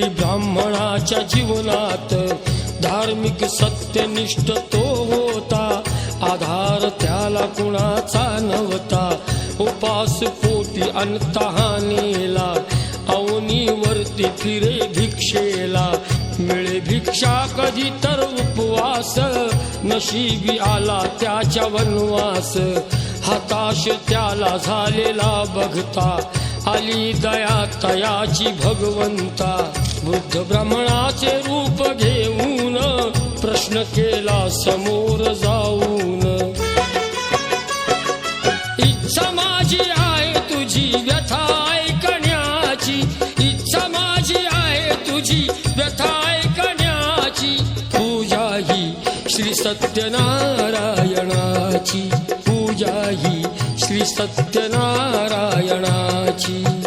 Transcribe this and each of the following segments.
दरिद्री ब्राह्मणाच्या जीवनात धार्मिक सत्यनिष्ठ तो होता. आधार त्याला कुणाचा नव्हता. उपास पोटी अनतहानेला अवनीवरती फिरे भिक्षेला. मिळे भिक्षा कधी तर उपवास. नशिबी आला त्याच्या वनवास. हताश त्याला झालेला बघता. आली दया तयाची भगवंता बुद्ध ब्राह्मणाचे रूप घेऊन प्रश्न केला समोर जाऊन. इच्छा माझी आहे तुझी व्यथा ऐकण्याची इच्छा माझी आहे तुझी व्यथा ऐकण्याची पूजा ही श्री सत्यनारायणाची पूजा ही श्री सत्यनारायणाची.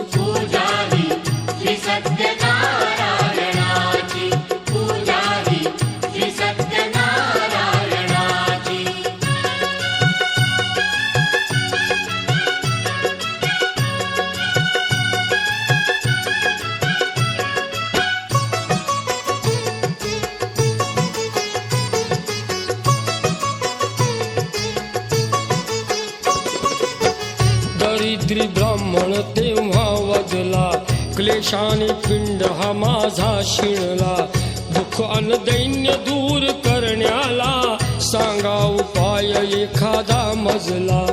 माझा शिणला दुःख अन दैन्य दूर करण्याला सांगा उपाय एखादा मजला.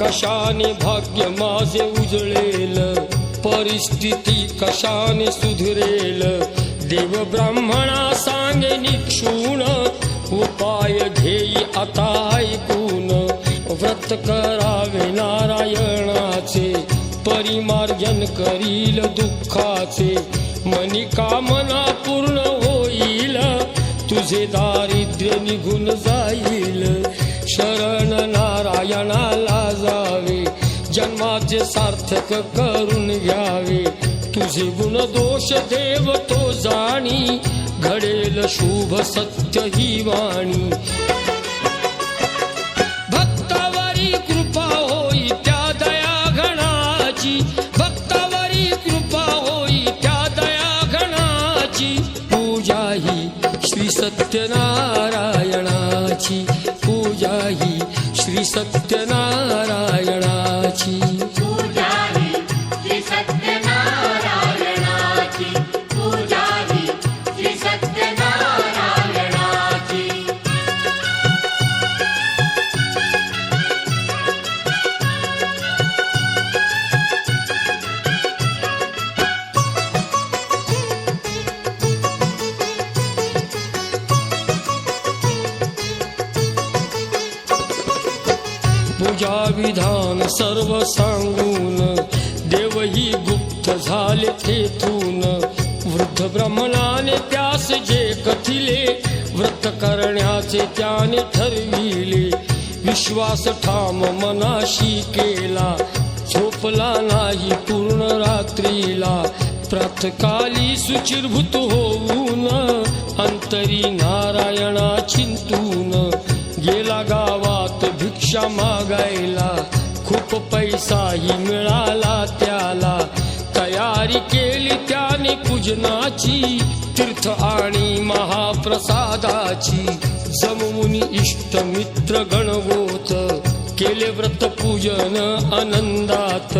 कशाने भाग्य माझे उजळेल? परिस्थिती कशाने सुधरेल? देव ब्राह्मणा सांगे निक्षूण. उपाय घेई आता ऐकून. व्रत करावे नारायणाचे. परिमार्जन करील दुःखाचे. मनी कामना पूर्ण होईल. तुझे दारिद्र्य निघून जाईल. शरण नारायणाला जावे. जन्माचे सार्थक करून घ्यावे. तुझे गुण दोष देव तो जाणी. घडेल शुभ सत्य ही वाणी. सत्यनारायणाची पूजा ही श्री सत्यनारायणाची. करण्याचे ठरविले. विश्वास ठाम मनाशी केला. झोपला नाही पूर्ण रात्रीला. प्रातकाली सुचिरभूत होऊन अंतरी नारायणा चिंतून गेला गावात भिक्षा मागायला. खूप पैसाही मिळाला त्याला. तयारी केली त्याने पूजनाची तीर्थ आणि महाप्रसादाची. जमवून इष्ट मित्र गणगोत केले व्रत पूजन आनंदात.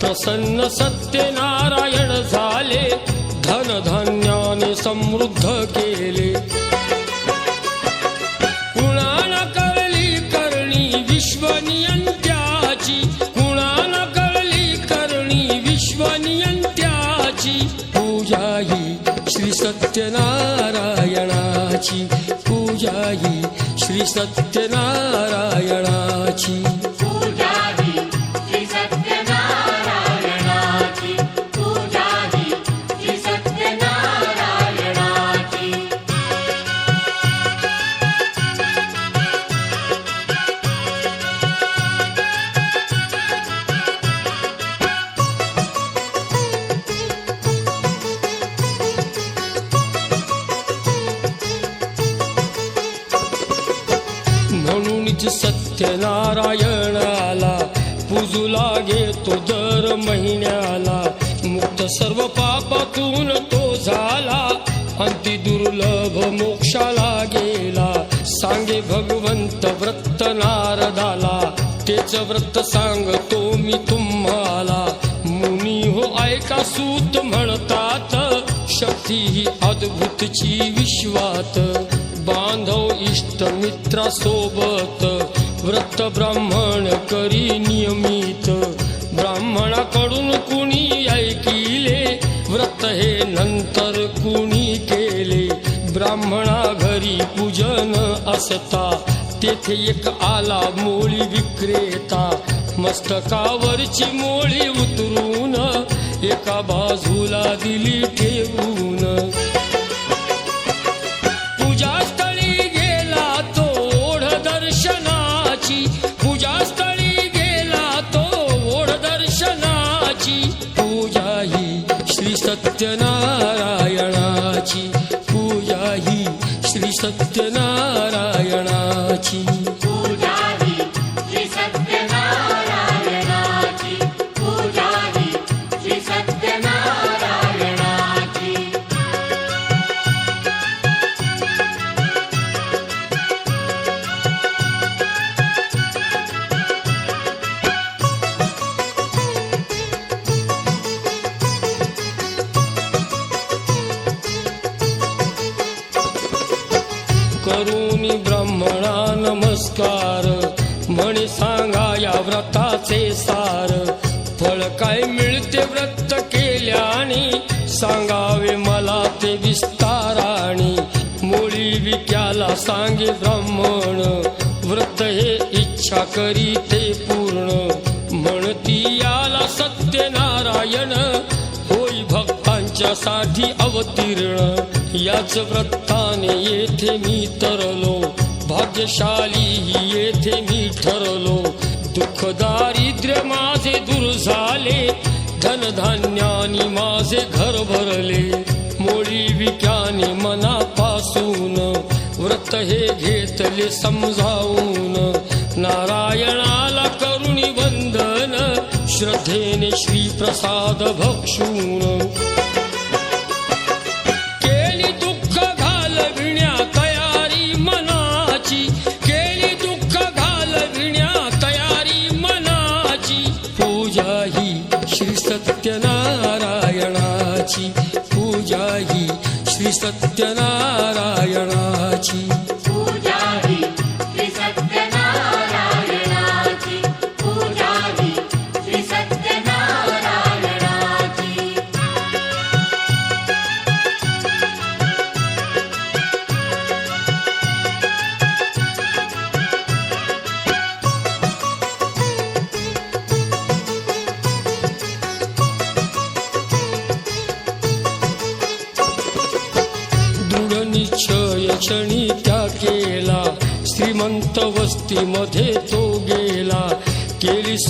प्रसन्न सत्यनारायण झाले धन धन्याने समृद्ध केले. कुणाला कळली करणी विश्वनियंत्याची कुणाला कळली करणी विश्वनियंत्याची पूजा ही श्री सत्यनारायणाची. जाई। श्री सत्यनारायणा। भगवंत व्रत नारदाला तेच व्रत सांगतो मी तुम्हाला. मुनी हो ऐका सूत म्हणतात शक्ती ही अद्भुतची विश्वात. बांधव इष्ट मित्रासोबत व्रत ब्राह्मण करी नियमित. ब्राह्मणाकडून कुणी ऐकिले व्रत हे नंतर कुणी केले. ब्राह्मणा घरी पूजन असता तेथे एक आला मोळी विक्रेता. मस्तकावरची मोळी उतरून एका बाजूला दिली ठेवून. पूजास्थळी गेला तो ओढ दर्शनाची. पूजास्थळी गेला तो ओढ दर्शनाची. पूजा ही श्री सत्यनारायणाची. पूजा ही श्री सत्यनारायण सांगावे मला ते विस्ताराणी मुळी विक्याला सांगे ब्राह्मण. व्रत हे इच्छा करी ते पूर्ण. म्हणती याला सत्यनारायण होई भक्तांच्या साठी अवतीर्ण. याच व्रताने येथे मी तरलो. भाग्यशाली येथे मी ठरलो. दुःख दारिद्र्य माझे दूर झाले. धनधान्यानी माझे घर भरले मोळी विक्यानी मनापासून व्रत हे घेतले समजावून. नारायणाला करुणी वंदन श्रद्धेने श्री प्रसाद भक्षून. सत्यनारायणाची पूजा ही श्री सत्यनारायण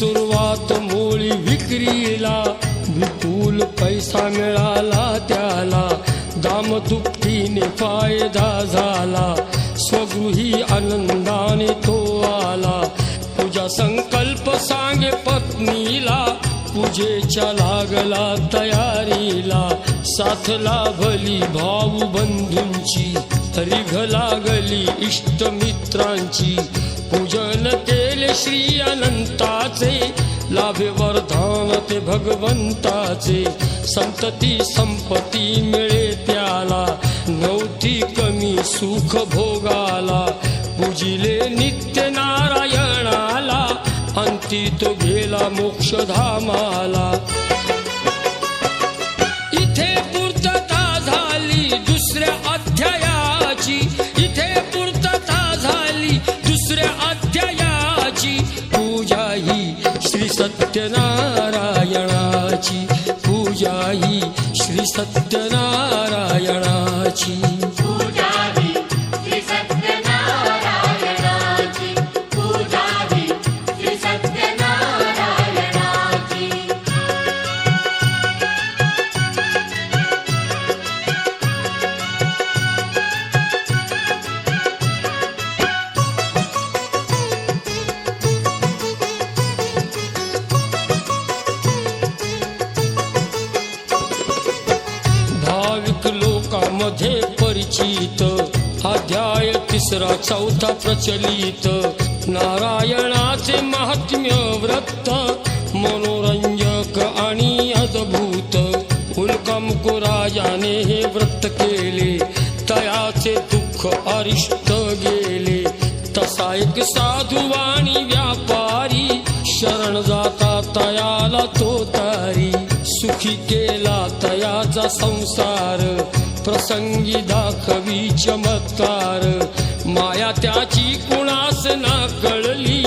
सुरुवात मोळी विक्रीला विपुल पैसा मिळाला त्याला. दामदुपटीने फायदा झाला. स्वगृही आनंदाने तो आला. पूजा संकल्प सांगे पत्नीला. पूजेच्या लागला तयारीला. साथ लाभली भाऊ बंधूंची. रिघ लागली इष्ट मित्रांची पूजन ते श्री अनंताचे लाभे वरदान ते भगवंताचे. संतती संपत्ती मिळे त्याला नव्हती कमी सुख भोगाला. पूजिले नित्य नारायणाला अंती तो गेला मोक्षधामाला. सत्यनारायणाची चौथा प्रचलित नारायणाचे महात्म्य व्रत मनोरंजक आणि अद्भुत. उल्कमकुराजाने हे व्रत केले तयाचे दुःख अरिष्ट गेले. तसा एक साधू आणि व्यापारी शरण जाता तयाला तो तारी. सुखी केला तयाचा संसार प्रसंगी दाखवी चमत्कार माया त्याची कुणास ना कळली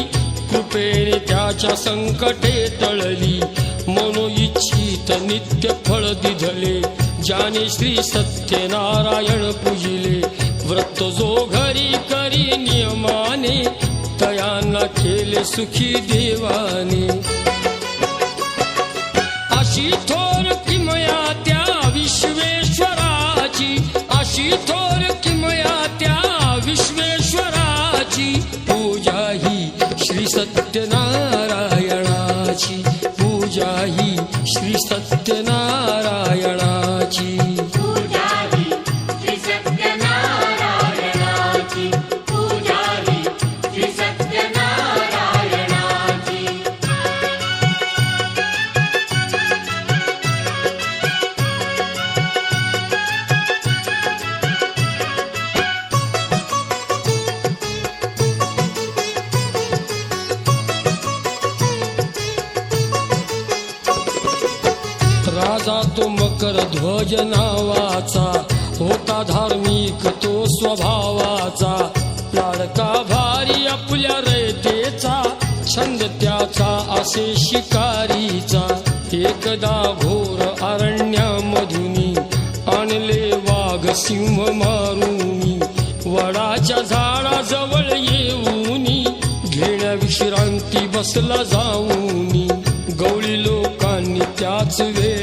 कृपेने त्याच्या संकटे तळली. मनो इच्छित नित्य फळ दिधले ज्याने श्री सत्यनारायण पूजिले. व्रत जो घरी करी नियमाने तयांना केले सुखी देवाने. सत्यनारायणाची नावाचा होता धार्मिक तो स्वभावाचा. लाडका भारी आपल्या रयतेचा छंद त्याचा असे शिकारीचा. एकदा घोर अरण्यामधुनी आणले वाघ सिंह मारुनी. वडाच्या झाडाजवळ येऊनी घेण्या विश्रांती बसला जाऊनी. गवळी लोकांनी त्याच वेळ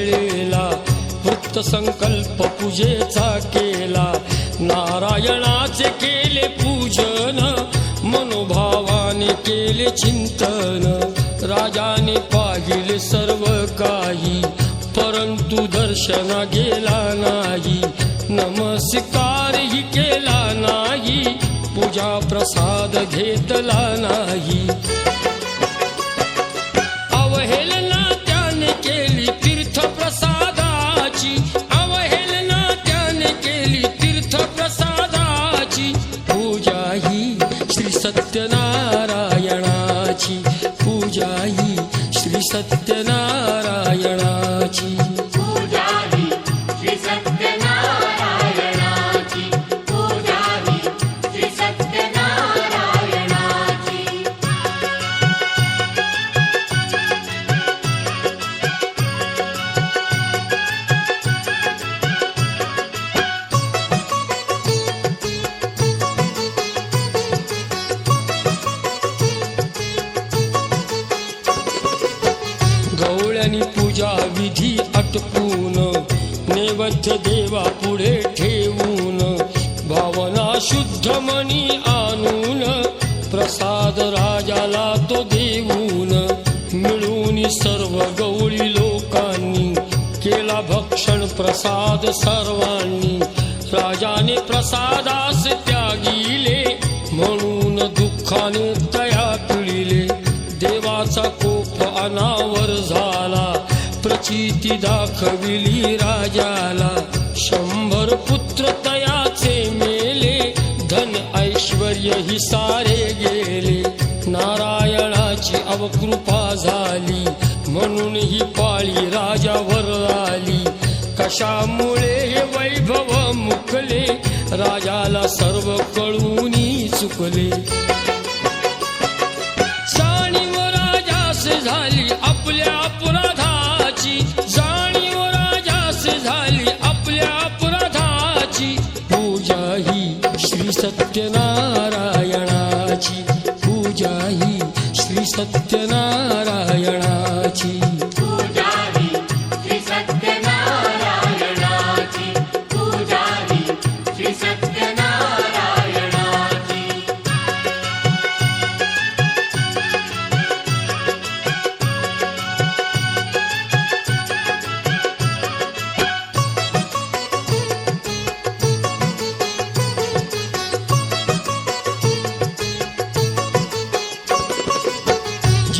संकल्प पूजेचा केला. नारायणाचे केले पूजन मनोभावाने केले चिंतन. राजाने पाहिले सर्व काही परंतु दर्शना गेला नाही. नमस्कारही केला नाही पूजा प्रसाद घेतला नाही. अवहेलना त्याने केली तीर्थ प्रसाद गवळ्यानी पूजा विधी अटपून नैवेद्य देवा पुढे ठेवून भावना शुद्ध मनी आणून प्रसाद राजाला तो देऊन मिळून सर्व गवळी लोकांनी केला भक्षण प्रसाद सर्वांनी. राजाने प्रसादास त्यागिले म्हणून दुःखाने तया पिळिले देवाचा अनावर झाला. प्रचिती दाखविली राजाला. शंभर पुत्र तयाचे मेले. धन ऐश्वर ही सारे गेले. नारायणाची अवकृपा झाली. म्हणून ही पाळी राजावर आली. कशामुळे हे वैभव मुकले? राजाला सर्व कळूनी चुकले. सत्यनारायणाची पूजा ही श्री सत्यनारायणाची.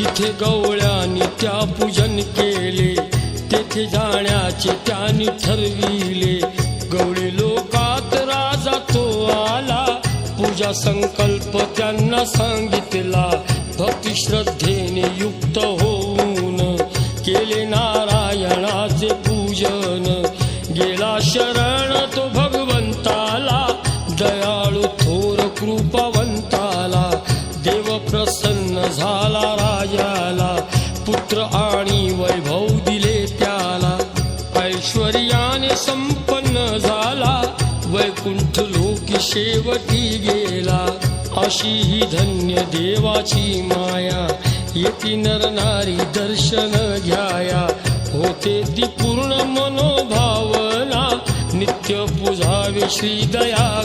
जिथे गवळ्याने त्या पूजन केले तेथे जाण्याचे त्याने ठरविले. गवळे लोकात राजा तो आला पूजा संकल्प त्यांना सांगितला. भक्ती श्रद्धेने युक्त होऊन केले नारायणाचे पूजन. गेला शरण लोकी शेवटी गेला. अशी ही धन्य देवाची माया. येती नर नारी दर्शन घ्याया. होते ती पूर्ण मनोभावना. नित्य पुजावे श्री दया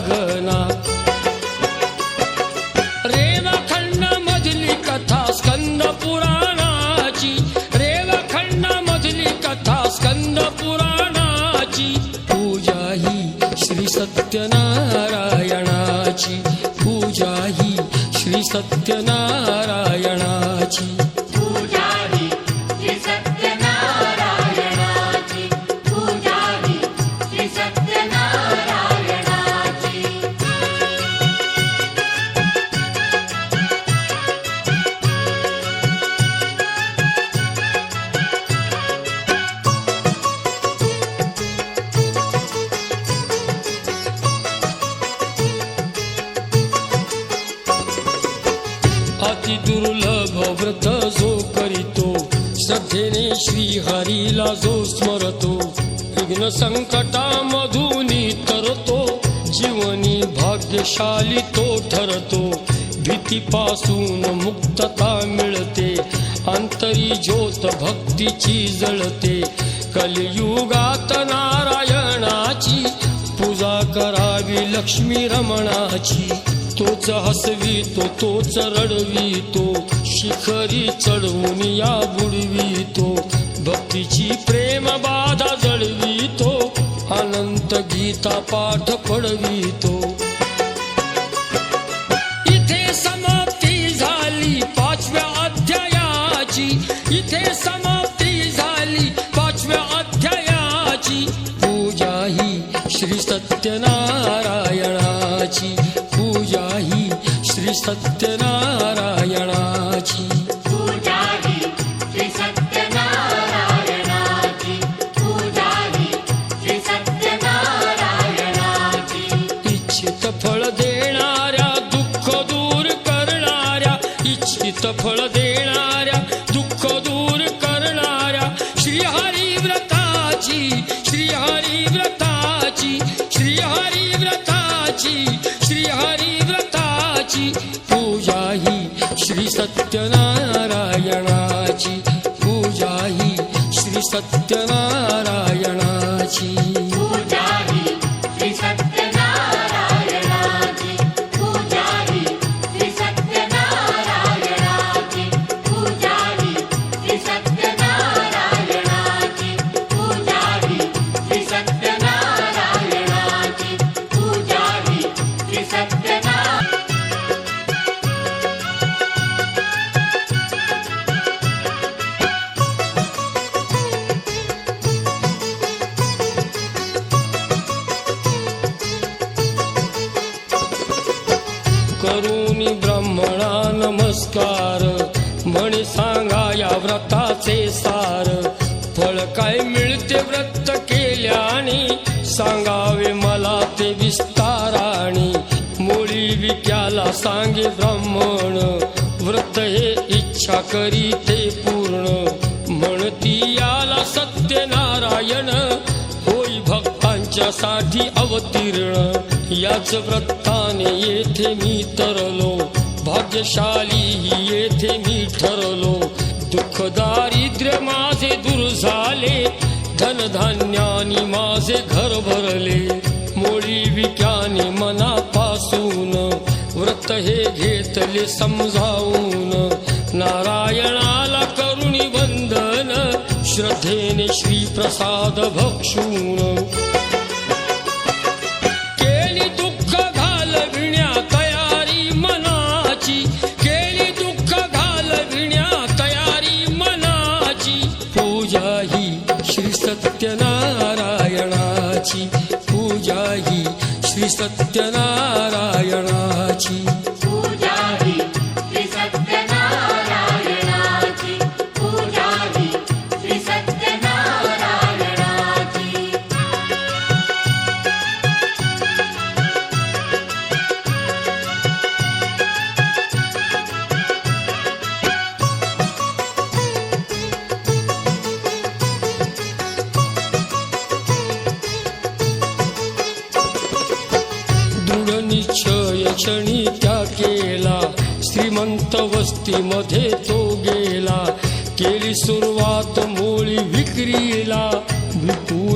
श्री अति दुर्लभ व्रत जो करीतो श्रद्धेने श्री हरीला जो स्मरतो विघ्न संकटामधून तरतो जीवनी भाग्यशाली तो ठरतो भीतीपासून मुक्तता मिळते अंतरी ज्योत भक्तीची जळते कलियुगात नारायणाची पूजा करावी लक्ष्मी रमणाची. तोच हसवितो तोच रडवितो शिखरी चढवून या बुडवितो. भक्तीची प्रेम बाधा जळवितो अनंत गीता पाठ पडवितो. श्री सत्यनारायणाची. सांगे ब्राह्मण व्रत हे इच्छा करी ते पूर्ण. म्हणती याला सत्यनारायण होई भक्तांच्या साठी अवतीर्ण. याच व्रताने येथे मी तरलो भाग्यशाली ही येथे मी ठरलो. दुःख दारिद्र्य माझे दूर झाले धनधान्यानी माझे घर भरले. मोळी विक्याने मनापासून व्रत हे घेतले समजावून. नारायणाला करुणी वंदन श्रद्धेने श्री प्रसाद भक्षून. केली दुःख घालविण्या तयारी मनाची केली दुःख घालविण्या तयारी मनाची. पूजा ही श्री सत्यनारायणाची पूजा ही श्री सत्यनारायण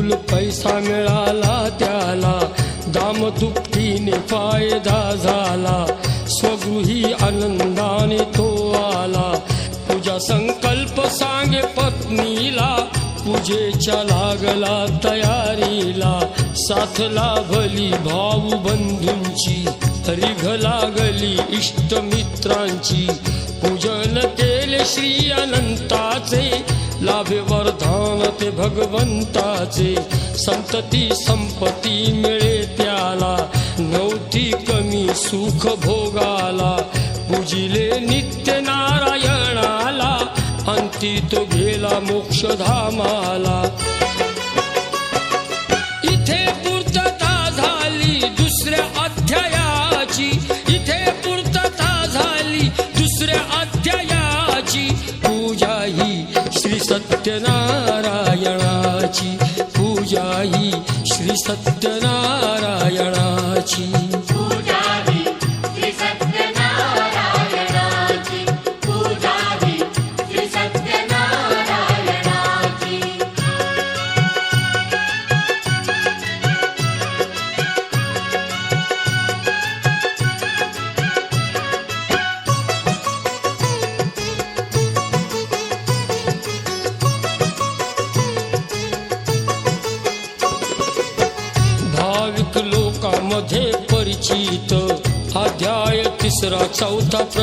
विपुल पैसा मिळाला त्याला. दामदुपटीने फायदा झाला. स्वगृही आनंदाने तो आला. पूजा संकल्प सांगे पत्नीला. पूजेच्या लागला तयारीला. साथ लाभली भाऊ बंधूंची. रिघ लागली इष्ट मित्रांची पूजन केले श्री अनंताचे. लाभे वरदान ते भगवंताचे. संतती संपत्ती मिळे त्याला. नव्हती कमी सुख भोगाला. पूजिले नित्य नारायणाला. अंती तो गेला मोक्षधामाला. श्री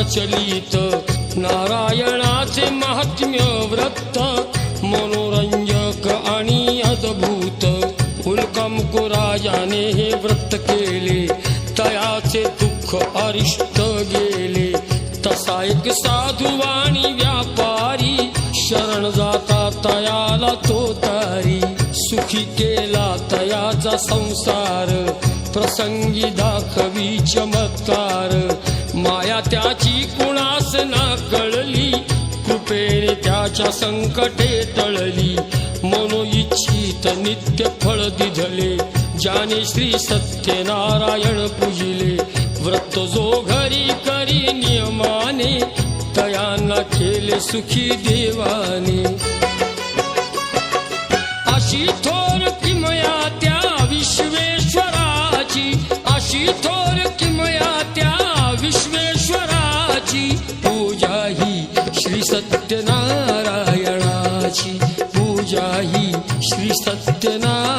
प्रचलित। नारायणाचे महात्म्य व्रत। मनोरंजक आणि अद्भुत। उल्कमकुराजाने हे व्रत केले। तयाचे दुःख अरिष्ट गेले। तसा एक साधू आणि व्यापारी। शरण जाता तयाला तो तारी। सुखी केला तयाचा संसार। प्रसंगी दाखवी चमत्कार। माया त्याची कुणास ना कळली कृपेने त्याच्या संकटे तळली मनो इच्छित नित्य फळ दिधले ज्याने श्री सत्यनारायण पूजिले. व्रत जो घरी करी नियमाने तयांना केले सुखी देवाने. अशी थोर सत्यनारायणाची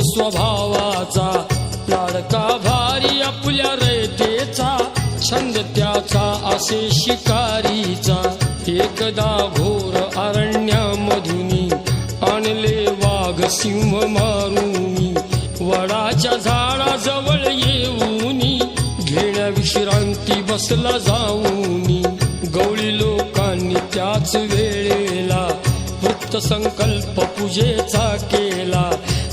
स्वभावाचा लाडका भारी आपल्या रयतेचा छंद त्याचा असे शिकारीचा. एकदा घोर अरण्यामधुनी आणले वाघ सिंह मारुनी. वडाच्या झाडाजवळ येऊनी घेण्या विश्रांती बसला जाऊनी. गवळी लोकांनी त्याच वेळेला वृत्त संकल्प पूजेचा केला.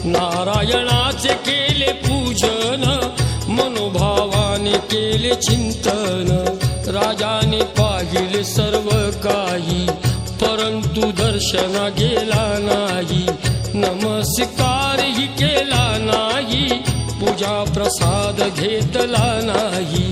नारायणाचे केले पूजन मनोभावाने केले चिंतन. राजाने पाहिले सर्व काही परंतु दर्शना गेला नाही. नमस्कारही केला नाही पूजा प्रसाद घेतला नाही.